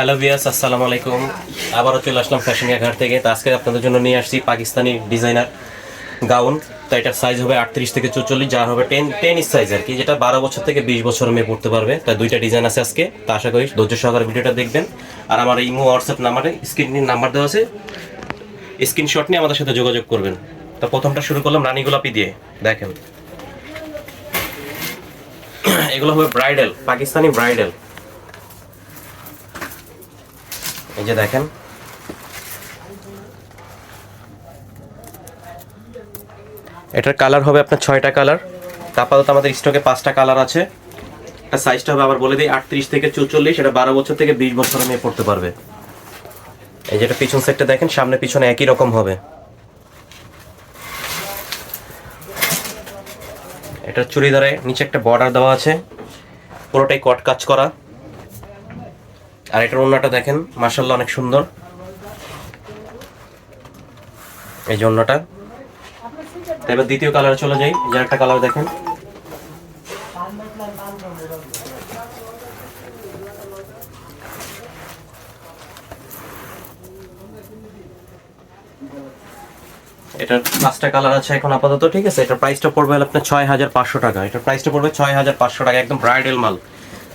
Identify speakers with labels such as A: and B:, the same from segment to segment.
A: Hello ভিয়াস আসসালামু আলাইকুম। আবারও চলে আসলাম ফ্যাশন ঘাট থেকে। তো আজকে আপনাদের জন্য নিয়ে আসছি পাকিস্তানি ডিজাইনার গাউন। তো এটার সাইজ হবে আটত্রিশ থেকে চৌচল্লিশ, যার হবে টেন টেন সাইজ আর কি, যেটা বারো বছর থেকে বিশ বছর মেয়ে পড়তে পারবে। তাই দুইটা ডিজাইন আছে আজকে, তো আশা করি ধৈর্য সহকারে ভিডিওটা দেখবেন। আর আমার ইমো হোয়াটসঅ্যাপ নাম্বারে স্ক্রিন নাম্বার দেওয়া আছে স্ক্রিনশট নিয়ে আমাদের সাথে যোগাযোগ করবেন। তো প্রথমটা শুরু করলাম রানী গোলাপি দিয়ে, দেখেন। এগুলো হবে ব্রাইডাল পাকিস্তানি ব্রাইডাল এই যে দেখেন। এটার কালার হবে আপনার ছয়টা কালার। আপাতত আমাদের স্টকে পাঁচটা কালার আছে। এটা সাইজটা হবে আবার বলে দিই, আটত্রিশ থেকে চৌচল্লিশ, এটা বারো বছর থেকে বিশ বছর মেয়ে পড়তে পারবে। এই যেটা পিছন সেটটা দেখেন, সামনে পিছনে একই রকম হবে। এটা চুড়িদারে নিচে একটা বর্ডার দেওয়া আছে। পুরোটাই কট কাজ করা। আর এটার অন্যটা দেখেন মাসাল্লাহ অনেক সুন্দর। এই তো এবার দ্বিতীয় কালারে চলে যাই এই যে একটা কালার দেখেন। এটার পাঁচটা কালার আছে এখন আপাতত, ঠিক আছে? এটার প্রাইসটা পড়বে আপনার ছয় হাজার পাঁচশো টাকা। এটার প্রাইসটা পড়বে ছয় হাজার পাঁচশো টাকা, একদম ব্রাইডাল মাল।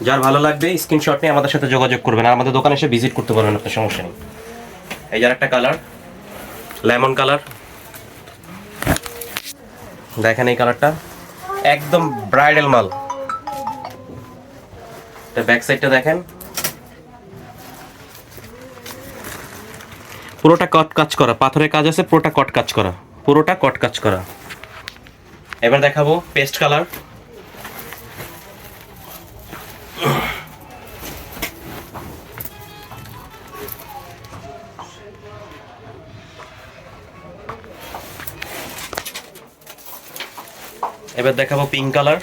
A: যার ভালো লাগবে স্ক্রিনশট নিয়ে আমাদের সাথে যোগাযোগ করবেন। আর আমাদের দোকানে এসে ভিজিট করতে পারবেন, আপনার সমস্যা নেই। এই যার একটা কালার লেমন কালার দেখেন এই কালারটা একদম ব্রাইডাল মাল। ব্যাক সাইডটা দেখেন। পুরোটা কট কাজ করা। পাথরের কাজ আছে, পুরোটা কট কাজ করা। পুরোটা কট কাজ করা। এবার দেখাবো পেস্ট কালার এবার দেখাবো পিঙ্ক কালার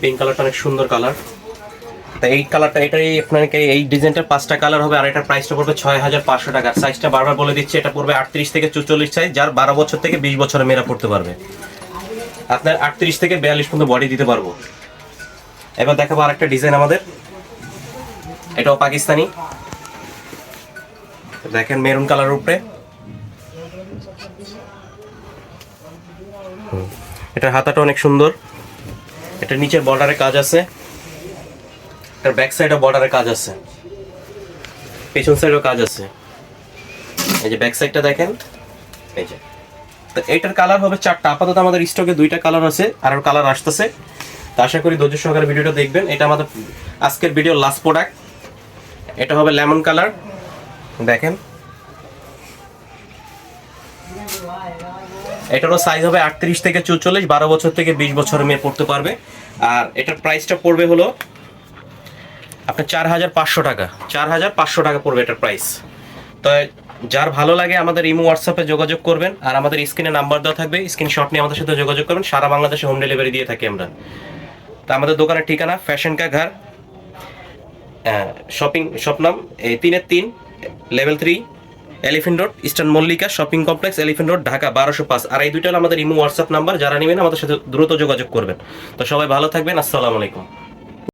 A: পিঙ্ক কালারটা অনেক সুন্দর কালার তা এই কালারটা এটাই আপনাকে এই ডিজাইনটার পাঁচটা কালার হবে আর এটার প্রাইসটা পড়বে ছয় হাজার পাঁচশো টাকা। সাইজটা বারবার বলে দিচ্ছি, এটা পড়বে আটত্রিশ থেকে চুচল্লিশ সাইজ যার বারো বছর থেকে বিশ বছরের মেয়েরা পড়তে পারবে। আপনার আটত্রিশ থেকে বিয়াল্লিশ পর্যন্ত বডি দিতে পারব। এবার দেখাবো আরেকটা ডিজাইন আমাদের। এটাও পাকিস্তানি। দেখেন মেরুন কালার উপরে। এটার হাতাটা অনেক সুন্দর। এটা নিচের বর্ডারে কাজ আছে। এটার ব্যাক সাইডে বর্ডারে কাজ আছে। পেছন সাইডেও কাজ আছে। এই যে ব্যাক সাইডটা দেখেন। এই যে। তো এটার কালার হবে চারটা। আপাতত আমাদের স্টকে দুইটা কালার আছে, আর কালার আসতেছে। তো আশা করি ধৈর্য সহকারে ভিডিওটা দেখবেন। এটা আমাদের আজকের ভিডিও লাস্ট প্রোডাক্ট এটা হবে লেমন কালার দেখেন। এটারও সাইজ হবে আটত্রিশ থেকে চৌচল্লিশ, বারো বছর থেকে বিশ বছর মেয়ে পড়তে পারবে। আর এটার প্রাইসটা পড়বে হলো আপনার চার হাজার পাঁচশো টাকা। চার হাজার পাঁচশো টাকা পড়বে এটার প্রাইস তো যার ভালো লাগে আমাদের ইমো হোয়াটসঅ্যাপে যোগাযোগ করবেন আর আমাদের স্ক্রিনে নাম্বার দেওয়া থাকবে। স্ক্রিনশট নিয়ে আমাদের সাথে যোগাযোগ করবেন। সারা বাংলাদেশে হোম ডেলিভারি দিয়ে থাকি আমরা। তা আমাদের দোকানের ঠিকানা ফ্যাশন কা ঘর শপিং শপ নাম, এই তিনের তিন। Level three elephant road eastern Mallika shopping complex elephant road Dhaka বারোশো পাঁচ। আর এই দুইটা আমাদের ইমো হোয়াটসঅ্যাপ নাম্বার যারা নেবেন আমাদের সাথে দ্রুত যোগাযোগ করবেন। তো সবাই ভালো থাকবেন, আসসালামু আলাইকুম।